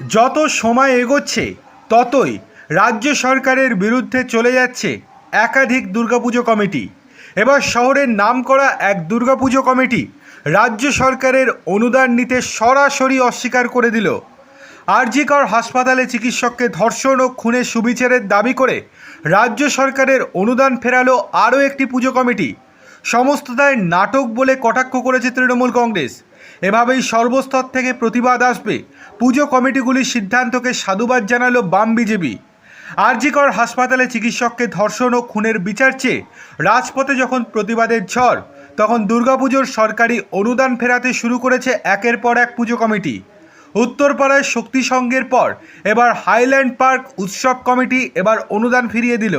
যত সময় এগোচ্ছে, ততই রাজ্য সরকারের বিরুদ্ধে চলে যাচ্ছে একাধিক দুর্গাপুজো কমিটি। এবার শহরের নামকরা এক দুর্গাপুজো কমিটি রাজ্য সরকারের অনুদান নিতে সরাসরি অস্বীকার করে দিল। আরজিকর হাসপাতালে চিকিৎসককে ধর্ষণ ও খুনের সুবিচারের দাবি করে রাজ্য সরকারের অনুদান ফেরালো আরও একটি পুজো কমিটি। সমস্তটাই নাটক বলে কটাক্ষ করেছে তৃণমূল কংগ্রেস। এভাবেই সর্বস্তর থেকে প্রতিবাদ আসবে। পুজো কমিটিগুলির সিদ্ধান্তকে সাধুবাদ জানালো বাম বিজেপি। আরজিকর হাসপাতালে চিকিৎসককে ধর্ষণ ও খুনের বিচার চেয়ে রাজপথে যখন প্রতিবাদের ঝড়, তখন দুর্গাপুজোর সরকারি অনুদান ফেরাতে শুরু করেছে একের পর এক পুজো কমিটি। উত্তরপাড়ায় শক্তি সংঘের পর এবার হাইল্যান্ড পার্ক উৎসব কমিটি এবার অনুদান ফিরিয়ে দিল।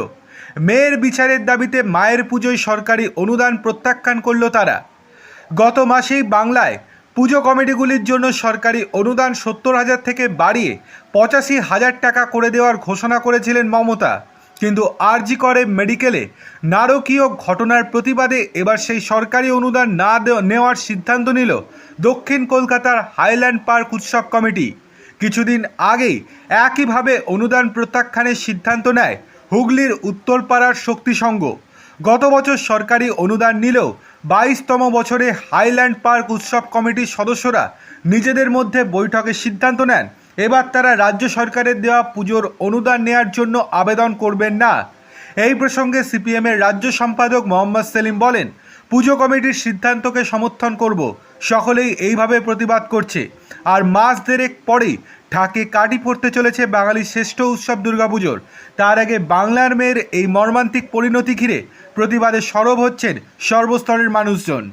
মেয়ের বিচারের দাবিতে মায়ের পুজোয় সরকারি অনুদান প্রত্যাখ্যান করল তারা। গত মাসেই বাংলায় পুজো কমিটিগুলির জন্য সরকারি অনুদান সত্তর হাজার থেকে বাড়িয়ে পঁচাশি হাজার টাকা করে দেওয়ার ঘোষণা করেছিলেন মমতা। কিন্তু আরজি করে মেডিকেলে নারকীয় ঘটনার প্রতিবাদে এবার সেই সরকারি অনুদান না নেওয়ার সিদ্ধান্ত নিল দক্ষিণ কলকাতার হাইল্যান্ড পার্ক উৎসব কমিটি। কিছুদিন আগেই একইভাবে অনুদান প্রত্যাখ্যানের সিদ্ধান্ত নেয় হুগলির উত্তরপাড়ার শক্তি সংঘ। গত বছর সরকারি অনুদান নিলেও বাইশতম বছরে হাইল্যান্ড পার্ক উৎসব কমিটির সদস্যরা নিজেদের মধ্যে বৈঠকে সিদ্ধান্ত নেন। এবার তারা রাজ্য সরকারের দেওয়া পুজোর অনুদান নেয়ার জন্য আবেদন করবেন না। এই প্রসঙ্গে সিপিএমের রাজ্য সম্পাদক মোহাম্মদ সেলিম বলেন পুজো কমিটির সিদ্ধান্তকে সমর্থন করব। সকলেই এইভাবে প্রতিবাদ করছে। আর মাস দেড়েক পরেই ঢাকে কাটি পড়তে চলেছে বাঙালির শ্রেষ্ঠ উৎসব দুর্গাপুজোর। তার আগে বাংলার মেয়ের এই মর্মান্তিক পরিণতি ঘিরে প্রতিবাদে সরব হচ্ছেন সর্বস্তরের মানুষজন।